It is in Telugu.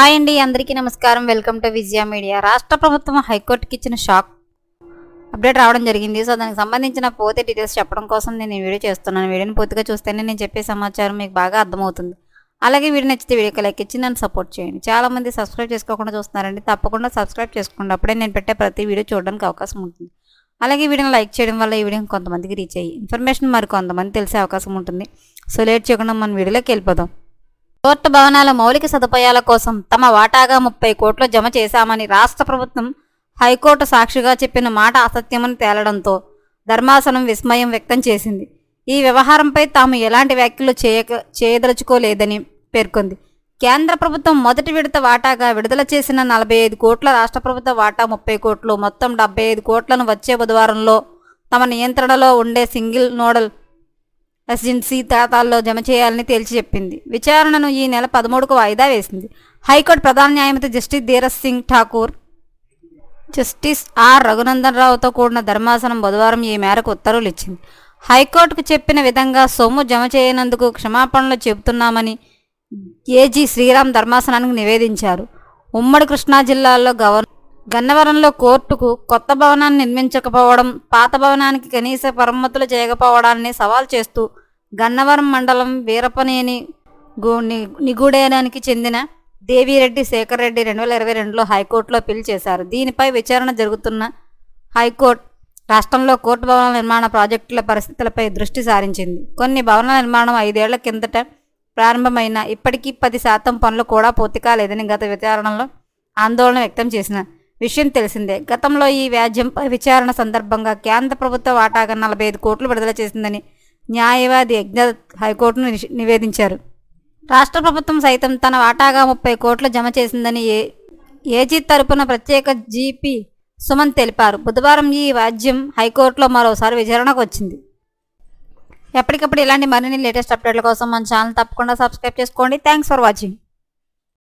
హాయ్ అండి అందరికీ నమస్కారం. వెల్కమ్ టు విజయ మీడియా రాష్ట్ర ప్రభుత్వం హైకోర్టుకి ఇచ్చిన షాక్ అప్డేట్ రావడం జరిగింది. సో దానికి సంబంధించిన పోతే డీటెయిల్స్ చెప్పడం కోసం నేను ఈ వీడియో చేస్తున్నాను. వీడియోని పూర్తిగా చూస్తేనే నేను చెప్పే సమాచారం మీకు బాగా అర్థమవుతుంది. అలాగే వీడియో నచ్చితే వీడియోకి లైక్ ఇచ్చి నన్ను సపోర్ట్ చేయండి. చాలా మంది సబ్స్క్రైబ్ చేసుకోకుండా చూస్తున్నారండి. తప్పకుండా సబ్స్క్రైబ్ చేసుకోండి. అప్పుడే నేను పెట్టే ప్రతి వీడియో చూడడానికి అవకాశం ఉంటుంది. అలాగే వీడియోని లైక్ చేయడం వల్ల ఈ వీడియో కొంతమందికి రీచ్ అయ్యి ఇన్ఫర్మేషన్ మరి కొంతమంది తెలిసే అవకాశం ఉంటుంది. సో లేట్ చేయకుండా మన వీడియోలోకి వెళ్ళిపోదాం. కోర్టు భవనాల మౌలిక సదుపాయాల కోసం తమ వాటాగా ముప్పై కోట్లు జమ చేశామని రాష్ట్ర ప్రభుత్వం హైకోర్టు సాక్షిగా చెప్పిన మాట అసత్యమని తేలడంతో ధర్మాసనం విస్మయం వ్యక్తం చేసింది. ఈ వ్యవహారంపై తాము ఎలాంటి వ్యాఖ్యలు చేయక చేయదలుచుకోలేదని పేర్కొంది. కేంద్ర ప్రభుత్వం మొదటి విడత వాటాగా విడుదల చేసిన నలభై ఐదు కోట్ల రాష్ట్ర ప్రభుత్వ వాటా ముప్పై కోట్లు మొత్తం డెబ్బై ఐదు కోట్లను వచ్చే బుధవారంలో తమ నియంత్రణలో ఉండే సింగిల్ నోడల్ ఎస్ఎన్సీ ఖాతాల్లో జమ చేయాలని తేల్చి చెప్పింది. విచారణను ఈ నెల పదమూడుకు వాయిదా వేసింది. హైకోర్టు ప్రధాన న్యాయమూర్తి justice Dheeraj Singh Thakur justice R Raghunandan రావుతో కూడిన ధర్మాసనం బుధవారం ఈ మేరకు ఉత్తర్వులు ఇచ్చింది. హైకోర్టుకు చెప్పిన విధంగా సొమ్ము జమ చేయనందుకు క్షమాపణలు చెబుతున్నామని ఏజీ శ్రీరామ్ ధర్మాసనానికి నివేదించారు. ఉమ్మడి కృష్ణా జిల్లాలో గవర్ గన్నవరంలో కోర్టుకు కొత్త భవనాన్ని నిర్మించకపోవడం పాత భవనానికి కనీస మరమ్మతులు చేయకపోవడాన్ని సవాల్ చేస్తూ గన్నవరం మండలం వీరపనేని గు ని- నిగూడేనానికి చెందిన దేవిరెడ్డి శేఖర్ రెడ్డి రెండు వేల ఇరవై రెండులో హైకోర్టులో పిల్ చేశారు. దీనిపై విచారణ జరుగుతున్న హైకోర్టు రాష్ట్రంలో కోర్టు భవనాల నిర్మాణ ప్రాజెక్టుల పరిస్థితులపై దృష్టి సారించింది. కొన్ని భవనాల నిర్మాణం ఐదేళ్ళ కిందట ప్రారంభమైన ఇప్పటికీ పది శాతం పనులు కూడా పూర్తి కాలేదని గత విచారణలో ఆందోళన వ్యక్తం చేసిన విషయం తెలిసిందే. గతంలో ఈ వ్యాజ్యంపై విచారణ సందర్భంగా కేంద్ర ప్రభుత్వ వాటాగా నలభై ఐదు కోట్లు విడుదల చేసిందని న్యాయవాది యజ్ఞత్ హైకోర్టును నివేదించారు. రాష్ట్ర ప్రభుత్వం సైతం తన వాటాగా ముప్పై కోట్లు జమ చేసిందని ఏ ఏజీ తరపున ప్రత్యేక జీపీ సుమన్ తెలిపారు. బుధవారం ఈ వాద్యం హైకోర్టులో మరోసారి విచారణకు వచ్చింది. ఎప్పటికప్పుడు ఇలాంటి మరిన్ని లేటెస్ట్ అప్డేట్ల కోసం మన ఛానల్ తప్పకుండా సబ్స్క్రైబ్ చేసుకోండి. Thanks for watching.